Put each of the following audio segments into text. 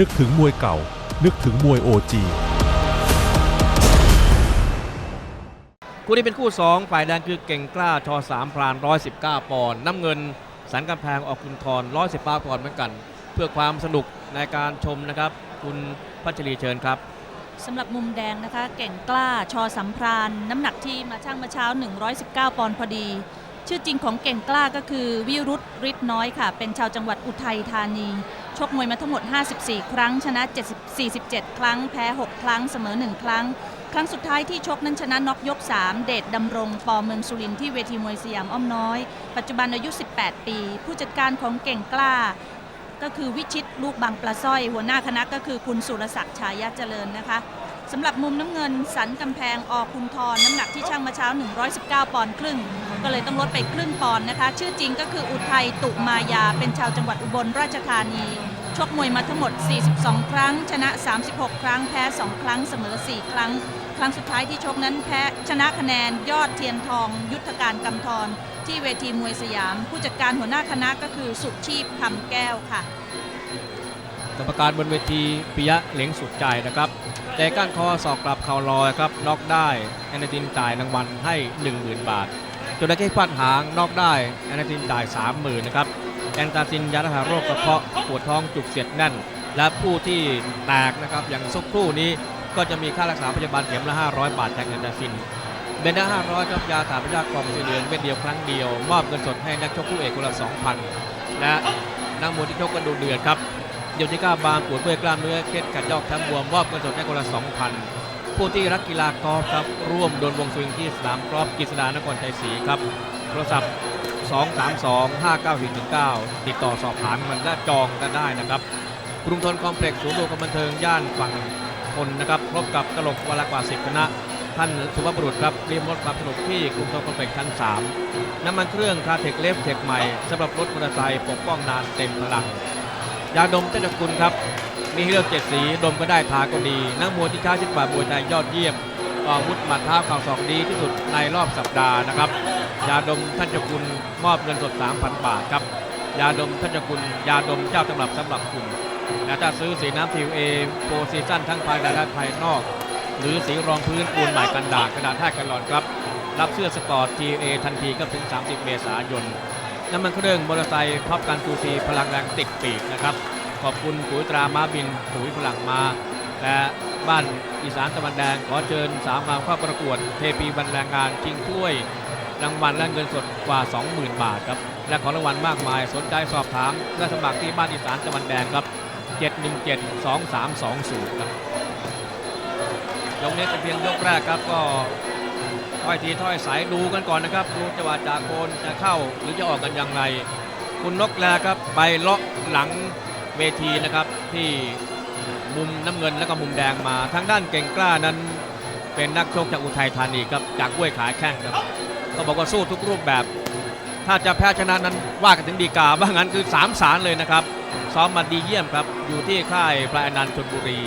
นึกถึงมวยเก่า นึกถึงมวยโอจีคู่นี้เป็นคู่ 2 ฝ่ายแดงคือเก่งกล้าชอ3พราน119 ปอนด์น้ำเงิน สันกำแพงออกคุณทร118ปอนด์เหมือนกัน เพื่อความสนุกในการชมนะครับ คุณพัชรีเชิญครับสำหรับมุมแดงนะคะ เก่งกล้าชอสัมพรานน้ำหนักที่มาช่างเมื่อเช้า 119 ปอนด์พอดี ชื่อจริงของเก่งกล้าก็คือวิรุธฤทธิ์น้อยค่ะ เป็นชาวจังหวัดอุทัยธานี ชกมวยมาทั้งหมด 54 ครั้ง ชนะ747 ครั้ง แพ้ 6 ครั้ง เสมอ 1 ครั้ง ครั้งสุดท้ายที่ชกนั้นชนะน็อกยก 3 เดชดำรง ปอเมืองสุรินที่เวทีมวยสยามอ้อมน้อย ปัจจุบันอายุ 18 ปี ผู้จัดการของเก่งกล้า ก็คือวิชิตลูกบางปลาสร้อย หัวหน้าคณะก็คือคุณสุรศักดิ์ ชายะเจริญนะคะ สำหรับมุมน้ำเงินสันกำแพงอคุณทรน้ำหนักที่ช่างมาเช้า 119 ปอนด์ครึ่ง ก็เลยต้องลดไปครึ่งปอนด์นะคะ ชื่อจริงก็คืออุทัยตุมายา เป็นชาวจังหวัดอุบลราชธานี ชกมวยมาทั้งหมด 42 ครั้ง ชนะ 36 ครั้ง แพ้ 2 ครั้ง เสมอ 4 ครั้ง ครั้งสุดท้ายที่ชกนั้นแพ้ชนะคะแนนยอดเทียนทอง ยุทธการกำธรที่เวทีมวยสยาม ผู้จัดการหัวหน้าคณะก็คือสุชีพคำแก้วค่ะ กรรมการบนเวทีปิยะเหลงสุดใจนะครับ แต่ก้านคอสอกกลับเข่าลอยครับน็อกได้แอนนาตินจ่ายรางวัลให้ 10,000 บาทจระเข้พาดหางน็อกได้แอนนาตินจ่าย 30,000นะครับแอนตาซินยารักษาโรคกระเพาะปวดท้องจุกเสียดแน่น และผู้ที่แตกนะครับอย่างสักครู่นี้ก็จะมีค่ารักษาพยาบาลเข็มละ 500 บาทจากแอนตาซินเบนด้า500ครับยาถาพยากรมสีเหลืองเป็นเดียวครั้งเดียว มอบเงินสดให้นักชกคู่เอกคนละ 2,000 และนักมวยที่ชกกันดูเดือดครับ โยติก้าบางปวดเมื่อยกล้ามเนื้อเคล็ดขัดยอกทั้งบวมมอบเงินสดให้คนละ2,000 ผู้ที่รักกีฬากอล์ฟครับ ร่วมโดนวงสวิงที่สนามกอล์ฟกฤษดานครชัยศรีครับ โทรศัพท์ 232 59419 ติดต่อสอบถามมันและจองกันได้นะครับ กรุงทนคอมเพล็กซ์ศูนย์รวมบันเทิงย่านฝั่งทนนะครับพบกับตลกวันละกว่า 10 คณะท่านสุภาพบุรุษครับเรียมรถความสนุกที่กรุงทนคอมเพล็กซ์ชั้น 3 น้ำมันเครื่องคาเทคเลฟเทคใหม่สำหรับรถมอเตอร์ไซค์ปกป้องนานเต็มพลัง ยาดมเจ้าจกุลครับ มีให้เลือกเจ็ดสีดมก็ได้ทาก็ดีนักมวยที่ช้าชิดกว่ามวยไทยยอดเยี่ยมอาวุธหมัดเท้าเข่าศอกดีที่สุดในรอบสัปดาห์นะครับ ยาดมท่านเจ้าคุณมอบเงินสด 3,000 บาทครับ ยาดมท่านเจ้าคุณ ยาดมเจ้าตำรับสำหรับคุณและถ้าซื้อสีน้ำทิวเอโปรซีซั่นทั้งภายในและภายนอก หรือสีรองพื้นปูนใหม่กันดาษกระดาษท่ากันหลอนครับ รับเสื้อสปอร์ตทีเอทันทีก็ถึง 30 เมษายน น้ำมันเครื่องมอเตอร์ไซค์พับกันทูซีพลังแรงติดปีกนะครับ ขอบคุณปุ๋ยตราม้าบินปุ๋ยพลังมาและบ้านอีสานตะวันแดงขอเชิญสาวงามเข้าประกวดเทปีบันแรงงานชิงถ้วย รางวัลและเงินสดกว่า 20,000 บาทครับและของรางวัลมากมายสนใจสอบถามและสมัครที่บ้านอีสานตะวันแดงครับ 717-2320 ครับยกนี้เป็นเพียงยกแรกครับก็ ถ้อยทีถ้อยสายดูกันก่อนนะครับดูจังหวะจากโคนจะเข้าหรือจะออกกันอย่างไร คุณนกแลครับไปเลาะหลังเวทีนะครับที่มุมน้ำเงินแล้วก็มุมแดงมาทางด้านเก่งกล้านั้น เป็นนักโชคจากอุทัยธานีครับจากห้วยขาแข้งครับก็บอกว่าสู้ทุกรูปแบบ ถ้าจะแพ้ชนะนั้นว่ากันถึงดีกาว่างั้นคือ3สารเลยนะครับซ้อมมาดีเยี่ยมครับอยู่ที่ค่ายพระอนันต์ชนบุรี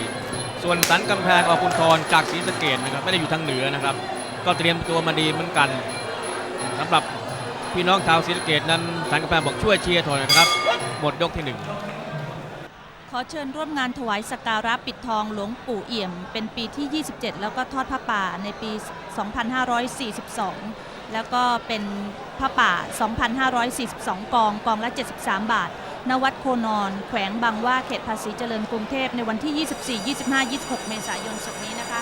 ส่วนสันกำแพงออกคุณทรจากศรีสะเกดนะครับไม่ได้อยู่ทางเหนือนะครับ ก็เตรียมตัวมาดีเหมือนกันสำหรับพี่น้องชาวศรีสะเกดนั้นสันกำแพงบอกช่วยเชียร์ถอยนะครับ หมดยกที่หนึ่งขอเชิญร่วมงานถวายสักการะปิดทองหลวงปู่เอี่ยม เป็นปีที่ 27 แล้วก็ทอดผ้าป่าในปี 2542 แล้วก็เป็นผ้าป่า 2,542 กองกองละ 73 บาท ณ วัดโคนอน แขวงบางว่าเขตภาษีเจริญกรุงเทพในวันที่ 24 25 26 เมษายนศกนี้นะคะ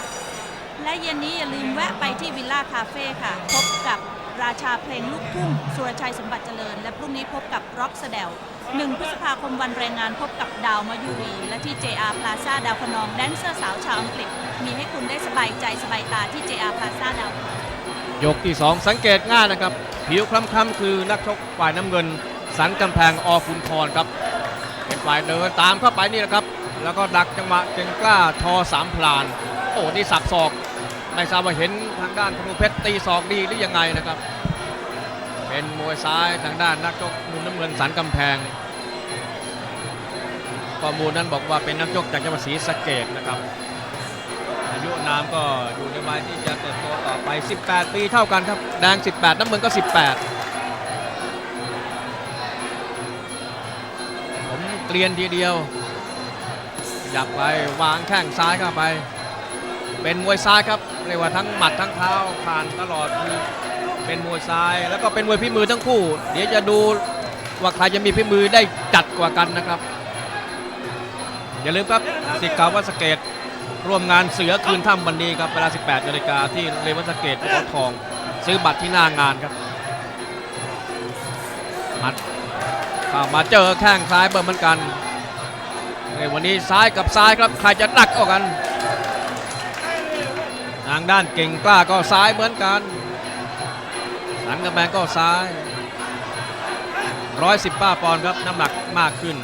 และเย็นนี้อย่าลืมแวะไปที่วิลล่าคาเฟ่ค่ะ พบกับราชาเพลงลูกทุ่งสุรชัยสมบัติเจริญ และพรุ่งนี้พบกับร็อกสแดล1พฤษภาคมวันแรงงานพบกับดาวมายูรีและที่ JR Plaza ดาวคะนองแดนเซอร์สาวชาวอังกฤษ มีให้คุณได้สบายใจสบายตาที่ JR Plaza ดาวยกที่ 2 สังเกตง่ายนะครับ ผิวคล้ำๆคือนักชกฝ่ายน้ำเงิน สันกำแพงออคุณทรครับ เป็นฝ่ายเดินตามเข้าไปนี่นะครับ แล้วก็ดักจังหวะเก่งกล้าทอสามพลาน โอ้นี่สับศอก ไม่ทราบว่าเห็นทางด้านธนูเพชรตีศอกดีหรือยังไงนะครับ เป็นมวยซ้ายทางด้านนักชกมุมน้ำเงินสันกำแพงข้อมูลนั้นบอกว่าเป็นนักชกจากจังหวัดศรีสะเกดนะครับ อายุนามก็อยู่ในวัยที่จะเติบโตต่อไป 18 ปีเท่ากันครับ แดง 18 น้ำเงินก็ 18 ผมเกลียนทีเดียวยับไปวางแข้งซ้ายเข้าไป เป็นมวยซ้ายครับ เรียกว่าทั้งหมัดทั้งเท้าผ่านตลอดคือเป็นมวยซ้าย แล้วก็เป็นมวยพิมือทั้งคู่ เดี๋ยวจะดูว่าใครจะมีพิมือได้จัดกว่ากันนะครับ อย่าลืมครับสิกาวัสเกตร่วมงานเสือคืนถ้ำวันนี้ครับเวลา 18นาฬิกาที่เรวัสเกตขาทอง ซื้อบัตรที่หน้างานครับมัดเข้ามาเจอแข้งซ้ายเบิ่มเหมือนกันในวันนี้ซ้ายกับซ้ายครับใครจะหนักกว่ากันางด้านเก่งกล้าก็ซ้ายเหมือนกัน สันกำแพงก็ซ้าย110ป้าปอนด์ครับน้ำหนักมากขึ้น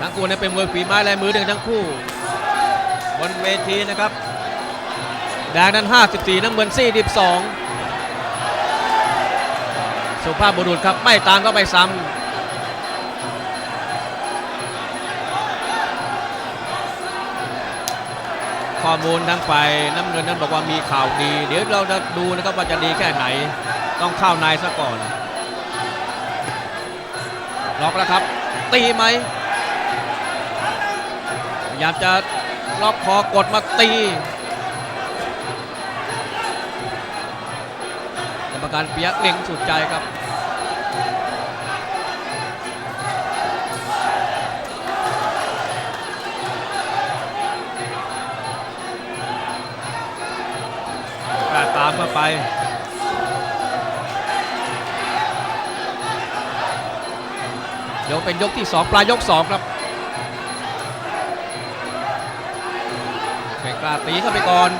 ทั้งคู่เนี่ยเป็นมวยฝีไม้ลายมือเดินทั้งคู่ บนเวทีนะครับ แดงนั้น 54 น้ำเงิน 42 สุภาพบุรุษครับ ไม่ตามก็ไปซ้ำ ข้อมูลทั้งไปน้ำเงินนั้นบอกว่ามีข่าวดี เดี๋ยวเราจะดูนะครับว่าจะดีแค่ไหน ต้องเข้าในซะก่อนล็อกแล้วครับ ตีไหมพยายามจะล็อกคอกดมาตีกรรมการเปียกเล็งสุดใจครับ เข้าไปยกเป็นยกที่ 2 ปลายยก 2 ครับเก่งกล้าตีเข้าไปก่อน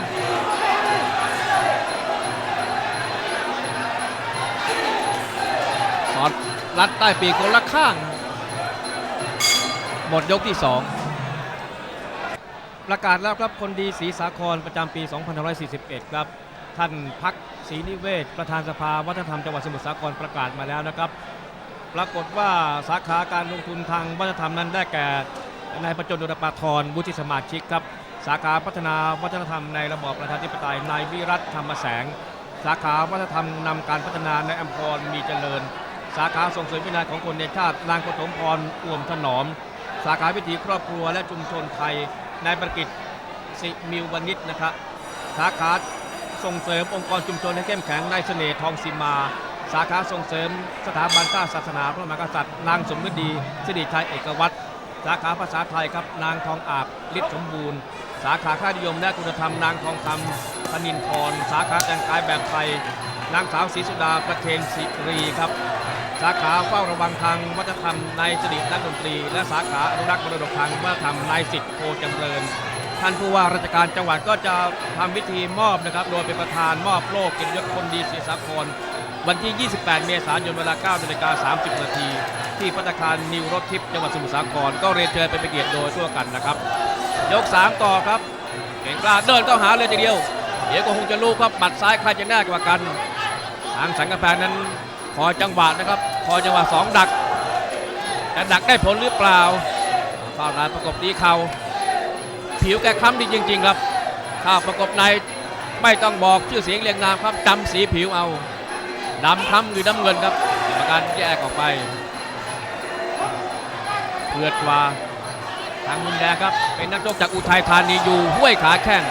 สอดรัดใต้ปีกคนละข้าง หมดยกที่ 2 ประกาศแล้วครับคนดีศรีสาครประจำปี 2541 ครับ ท่านพักศรีนิเวศ ประธานสภาวัฒนธรรมจังหวัดสมุทรสาครประกาศมาแล้วนะครับ ปรากฏว่าสาขาการลงทุนทางวัฒนธรรมนั้นได้แก่นายประจนดุลปาทรวุฒิสมาชิกครับ สาขาพัฒนาวัฒนธรรมในระบอบประชาธิปไตยนายวิรัตธรรมแสง สาขาวัฒนธรรมนำการพัฒนาในอัมพรมีเจริญ สาขาส่งเสริมวินัยของคนในชาตินางปฐมพรอ่วมถนอม สาขาวิถีครอบครัวและชุมชนไทยนายประกิตสิมิววณิชนะครับสาขา ส่งเสริมองค์กรชุมชนให้เข้มแข็งนายเสน่ห์ทองสิมา สาขาส่งเสริม สถาบันชาติศาสนาพระมหากษัตริย์นางสมฤดีสิริชัยเอกวัตรสาขาภาษาไทยครับนางทองอาบฤทธิ์สมบูรณ์ สาขาค่านิยมและคุณธรรมนางทองคำธนินพร สาขาแต่งกายแบบไทย นางสาวศรีสุดาประเคนศิรีครับ สาขาเฝ้าระวังทางวัฒนธรรมนายสิรินักดนตรี และสาขาอนุรักษ์มรดกทางวัฒนธรรมนายสิทธิ์โพจำเริญ ท่านผู้ว่าราชการจังหวัดก็จะทำพิธีมอบนะครับ โดยเป็นประธานมอบโล่เกียรติยศคนดีศรีสาครวันที่ 28 เมษายนเวลา9นาฬิกา30 นาที ที่พัตตาคารนิวรถทิพย์จังหวัดสมุทรสาคร ก็เรียนเชิญเป็นเกียรติโดยทั่วกันนะครับ ยก 3 ต่อครับ เก่งกล้าเดินเข้าหาเลยทีเดียว เดี๋ยวก็คงจะรู้ครับบัดซ้ายใครจะแน่กว่ากัน ทางสังกะแพงนั้นคอยจังหวะนะครับคอยจังหวะสองดักแต่ดักได้ผลหรือเปล่าเข้านประกบตีเข่า ผิวแกค้ำดีจริง ๆ ครับข้าประกบในไม่ต้องบอกชื่อเสียงเรียงนามครับจำสีผิวเอาดำคล้ำหรือดำเงินครับกรรมการแยกออกไปเพือกว่าทางมุมแดงครับ เป็นนักชกจากอุทัยธานีอยู่ห้วยขาแข้ง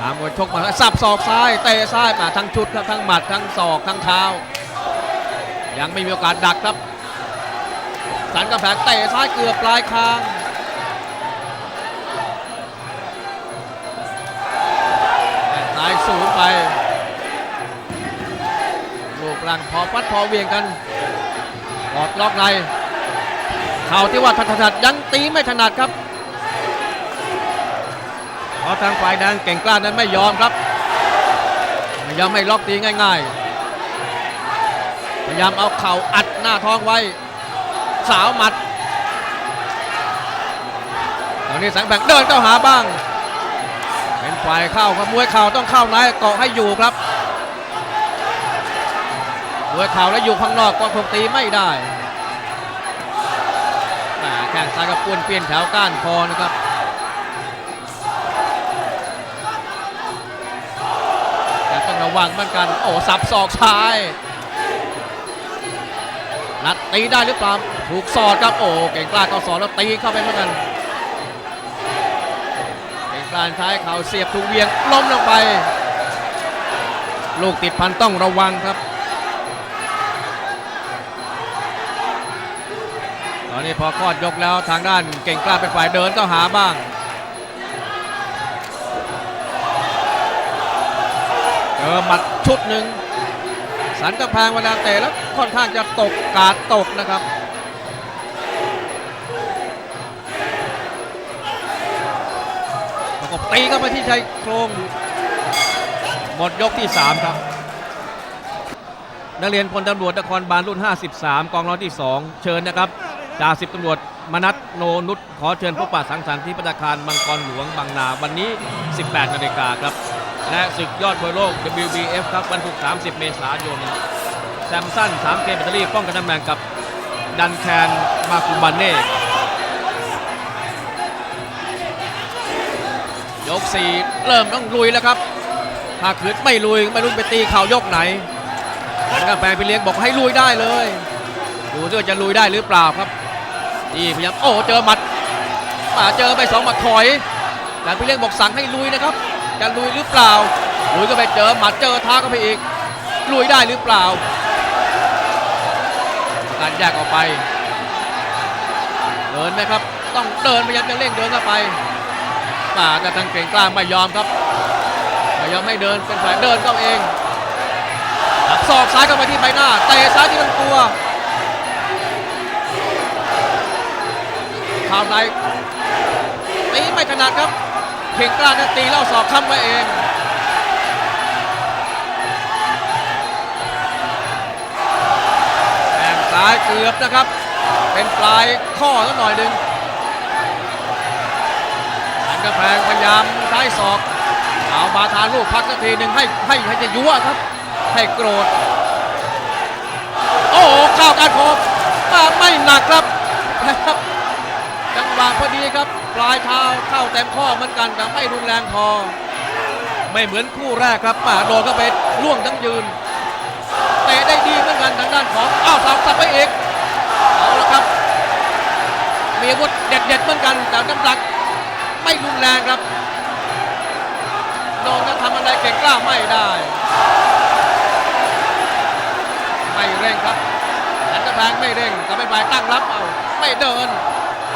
ตามมวยชกมาสับศอกซ้ายเตะซ้ายมาทั้งชุดครับทั้งหมัดทั้งศอกทั้งเท้า ยังไม่มีโอกาสดักครับ สันกระแพงเตะซ้ายเกือบปลายคางตายสูงไป ลูกรังพอฟัดพอเวียงกันกอดล็อกในเข่าที่ว่าถนัดยังตีไม่ถนัดครับเพราะทางฝ่ายแดงเก่งกล้านั้นไม่ยอมครับไม่ยอมไม่ล็อกตีง่าย ๆ พยายามเอาเข่าอัดหน้าท้องไว้ สาวหมัดตอนนี้แสงแผงเดินเข้าหาบ้าง เป็นฝ่ายเข้าครับมวยเข่าต้องเข้าในเกาะให้อยู่ครับมวยเข่าแล้วอยู่ข้างนอกก็คงตีไม่ได้แหม่แข้งซ้ายกับป้วนเปี้ยนแถวก้านคอนะครับแต่ต้องระวังเหมือนกัน โอ้สับศอกซ้าย นัดตีได้หรือเปล่าถูกสอดครับโอ้เก่งกล้าก็สอดแล้วตีเข้าไปเหมือนกันเก่งกล้าใช้เข่าเสียบถูกเวียงล้มลงไป ลูกติดพันต้องระวังครับ ตอนนี้พอคลอดยกแล้วทางด้านเก่งกล้าเป็นฝ่ายเดินก็หาบ้างเจอหมัดชุดหนึ่ง สันกระแพงเวลาเตะแล้วค่อนข้างจะตกกาดตกนะครับ ประกบตีเข้าไปที่ชายโครง หมดยกที่ 3 ครับ นักเรียนพลตำรวจนครบาลรุ่น 53 กองร้อยที่ 2 เชิญนะครับจ่าสิบตำรวจมนัทโนนุชขอเชิญพบปะสังสรรค์ที่พัตตาคารมังกรหลวงบางนาวันนี้ 18 นาฬิกาครับ และศึกยอดมวยโลก WBF ครับวันศุกร์30 เมษายนแซมสัน3เกมแบตเตอรี่ป้องกันตำแหน่งกับดันแคนมาคุบันเน่ยก 4 เริ่มต้องลุยแล้วครับถ้าขืนไม่ลุยไม่รู้ไปตีเข่ายกไหนแล้วก็แฟนไปเลี้ยงบอกให้ลุยได้เลยดูด้วยจะลุยได้หรือเปล่าครับนี่พยายามโอ้เจอหมัดมาเจอไปสองหมัดถอยแต่พี่เลี้ยงบอกสั่งให้ลุยนะครับ จะลุยหรือเปล่าลุยก็ไปเจอหมัดเจอท้าก็ไปอีกลุยได้หรือเปล่าการแยกออกไป เดินไหมครับ ต้องเดินพยายามจะเร่งเดินเข้าไปป่าแต่ทางเก่งกล้าไม่ยอมครับไม่ยอมให้เดินเป็นฝ่ายเดินเข้าเองหักศอกซ้ายเข้าไปที่ใบหน้าเตะซ้ายที่ลำตัวข่าวในตีไม่ถนัดครับ เข่งกล้านั้นตีแล้วศอกค้ำไว้เองแข้งซ้ายเกือบนะครับ เป็นปลายข้อสักหน่อยหนึ่งหันกระแพงพยายามใช้ศอก เอาบาทานลูกพักสักทีหนึ่งให้ให้ให้จะยั่วครับ ให้โกรธ โอ้โหเข้าการโคบมาไม่หนักครับนะครับะพอดีครับ ปลายเท้าเข้าเต็มข้อเหมือนกันแต่ไม่รุนแรงพอ ไม่เหมือนคู่แรกครับป่าโดนเข้าไปล่วงทั้งยืนเตะได้ดีเหมือนกันทางด้านของอ้าวสับสับไปอีกเอาละครับ มีอาวุธเด็ดๆเหมือนกันแต่น้ำหนักไม่รุนแรงครับโดนแล้วทำอะไรเก่งกล้าไม่ได้ ไม่เร่งครับแหนกระแพงไม่เร่งแต่ไม่ฝ่ายตั้งรับเอาไม่เดิน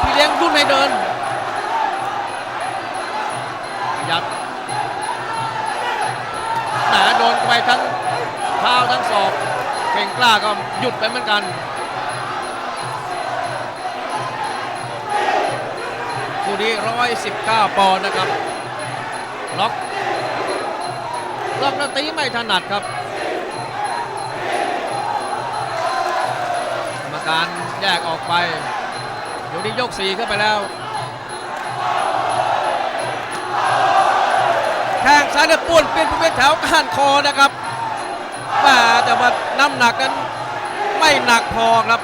พี่เลี้ยงรุ่นไม่เดินขยับแหมโดนไปทั้งเท้าทั้งศอกเก่งกล้าก็หยุดไปเหมือนกันคู่นี้119 ปอนด์นะครับล็อกล็อกแล้วตีไม่ถนัดครับกรรมการแยกออกไป อยู่ที่ยกสี่เข้าไปแล้วแข้งซ้ายเนี่ยป้วนเปลี่ยนเป็นแถวก้านคอนะครับแหม่แต่ว่าน้ำหนักนั้นไม่หนักพอครับ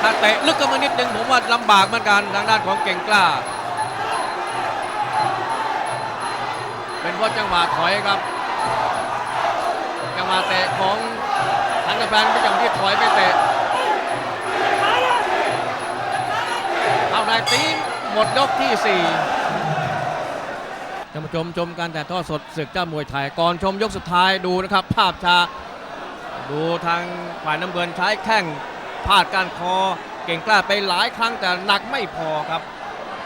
ถ้าเตะลึกกันมานิดนึงผมว่าลำบากเหมือนกันทางด้านของเก่งกล้า เป็นเพราะจังหวะถอยครับ จังหวะเตะของทันกระแพงเป็นจังหวะที่ถอยไปเตะายตีหมดยกที่สี่ท่านผู้ชมชมการแต่ทอดสดศึกเจ้ามวยไทยก่อนชมยกสุดท้ายดูนะครับ ภาพชาดูทางฝ่ายน้ำเงินใช้แข้งพลาดการคอเก่งกล้าไปหลายครั้งแต่หนักไม่พอครับ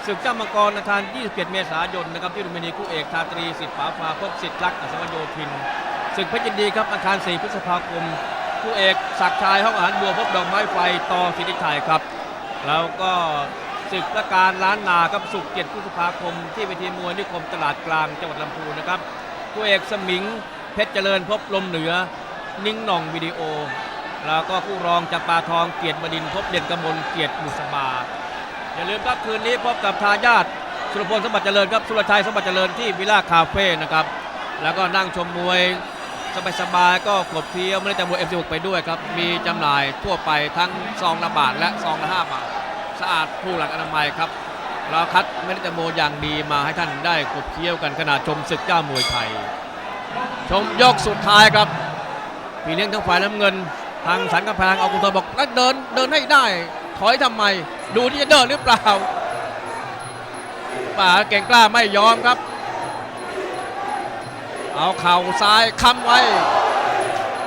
ศึกเจ้ามังกรอาคาร27 เมษายนนะครับที่ลุมพินีคู่เอกชาตรีสิทธิ์ฝาฟาพบสิทธิ์รักอัศวโยธินศึกเพชรยินดีครับอาคาร 4 พฤษภาคมคู่เอกศักดิ์ชายห้องอาหารบัวพบดอกไม้ไฟต่อสิทธิชัยครับ แล้วก็ ศึกประการล้านนาครับสุกร์7พฤษภาคม ที่เวทีมวยนิคมตลาดกลางจังหวัดลำพูนนะครับคู่เอกสมิงเพชรเจริญพบลมเหนือ นิ่งหน่องวิดีโอ แล้วก็คู่รองจับปาทองเกียรติบดินพบเด่นกำมลเกียรติบุษบาอย่าลืมครับคืนนี้พบกับทายาทสุรพลสมบัติเจริญครับสุรชัยสมบัติเจริญที่วิลล่าคาเฟ่นะครับแล้วก็นั่งชมมวยสบายๆก็กบเที่ยวไม่ได้แต่มวยเอ็มซีไปด้วยครับ มีจำหน่ายทั่วไปทั้งซองละบาทและซองละ5บาท สะอาดผู้หลักอนามัยครับเราคัดเมล็ดแตงโมอย่างดีมาให้ท่านได้กบเคี้ยวกันขณะชมศึกเจ้ามวยไทย ชมยกสุดท้ายครับพี่เลี้ยงทั้งฝ่ายน้ำเงิน ทางสันกำแพงเอาคุณทอบอกแล้วเดินเดินให้ได้ ถอยทำไม ดูที่จะเดินหรือเปล่าป่าเก่งกล้าไม่ยอมครับ เอาเข่าซ้ายค้ำไว้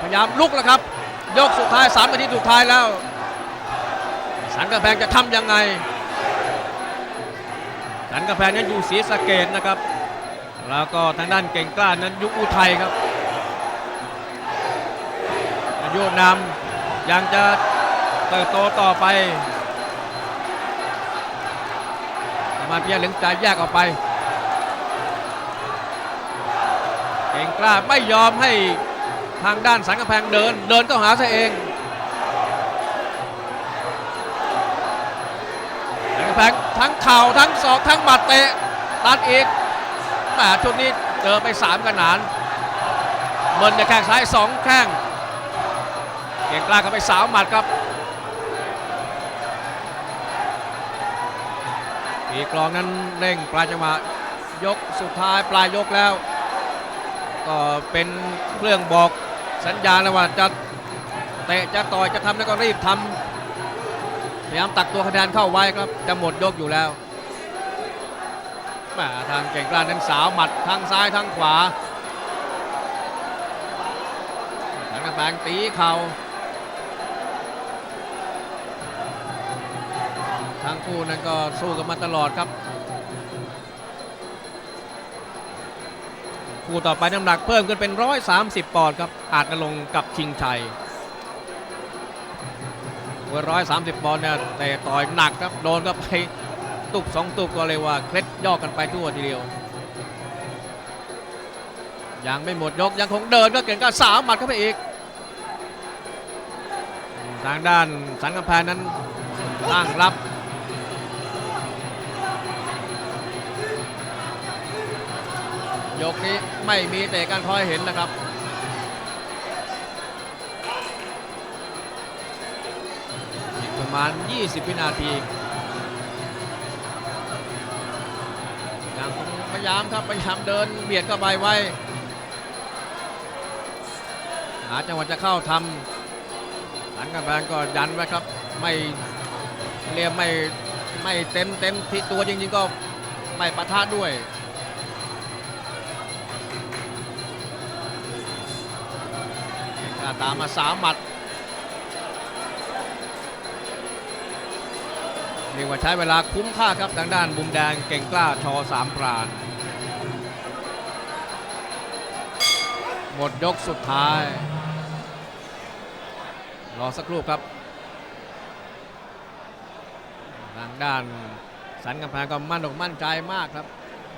พยายามลุกแล้วครับ ยกสุดท้ายสามนาทีสุดท้ายแล้ว สันกำแพงจะทำยังไง สันกำแพงนั้นอยู่ศรีสะเกดนะครับ แล้วก็ทางด้านเก่งกล้านั้นยุคอุทัยครับอายุนำยังจะเติบโตต่อไปมาเพียเหลืองใจแยกออกไป เก่งกล้าไม่ยอมให้ทางด้านสันกำแพงเดิน เดินเข้าหาซะเอง ทั้งเข่าทั้งศอกทั้งหมัดเตะตัดอีกแต่ช่วงนี้เจอไปสามกันหนานเมินจะแข้งซ้ายสองแข้งเก่งกล้าเข้าไปสาวหมัดครับปีกลองนั้นเร่งปลายจังหวะยกสุดท้ายปลายยกแล้ว ก็เป็นเครื่องบอกสัญญาณแล้วว่าจะเตะจะต่อยจะทำแล้วก็รีบทำ พยายามตักตัวคะแนนเข้าไว้ครับจะหมดยกอยู่แล้วแหมทางเก่งกล้านั้นสาวหมัดทางซ้ายทางขวาทางกระแบงตีเข่าทั้งคู่นั้นก็สู้กันมาตลอดครับ คู่ต่อไปน้ำหนักเพิ่มขึ้นเป็น 130 ปอนด์ครับอาจนลงกับชิงชัย ร้อยสามสิบปอนด์เนี่ยแต่ต่อยหนักครับโดนก็ไปตุกสองตุกก็เลยว่าเคล็ดย่อกันไปทั่วทีเดียว ยังไม่หมดยกยังคงเดินก็เก่งก็สาวหมัดเข้าไปอีก ทางด้านสันกำแพงนั้นตั้งรับยกนี้ไม่มีเตะการคอยเห็นนะครับ ประมาณ 20 วินาทียังคงพยายามครับพยายามเดินเบียดเข้าไปไว้ หาจังหวะจะเข้าทำสันกำแพงก็ยันไว้ครับ ไม่เรียมไม่ไม่เต็มเต็มที่ตัวจริงๆก็ไม่ปะทะด้วยตามมาสามหมัด เรียกว่าใช้เวลาคุ้มค่าครับทางด้านบุมแดงเก่งกล้าชอสามปราณหมดยกสุดท้าย รอสักครู่ครับ ทางด้านสันกำแพงก็มั่นอกมั่นใจมากครับ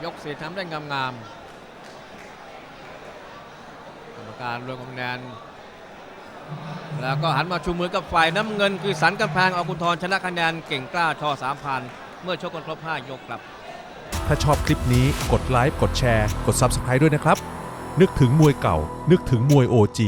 ยกเสียทำได้งามๆกรรมการรวมคะแนน แล้วก็หันมาชูมือกับฝ่ายน้ำเงิน คือสันกำแพงอาคุณทรชนะคะแนนเก่งกล้าชอสามพันเมื่อชกกันครบ 5 ยกครับ ถ้าชอบคลิปนี้กดไลค์กดแชร์ กด Subscribe ด้วยนะครับ นึกถึงมวยเก่า นึกถึงมวย OG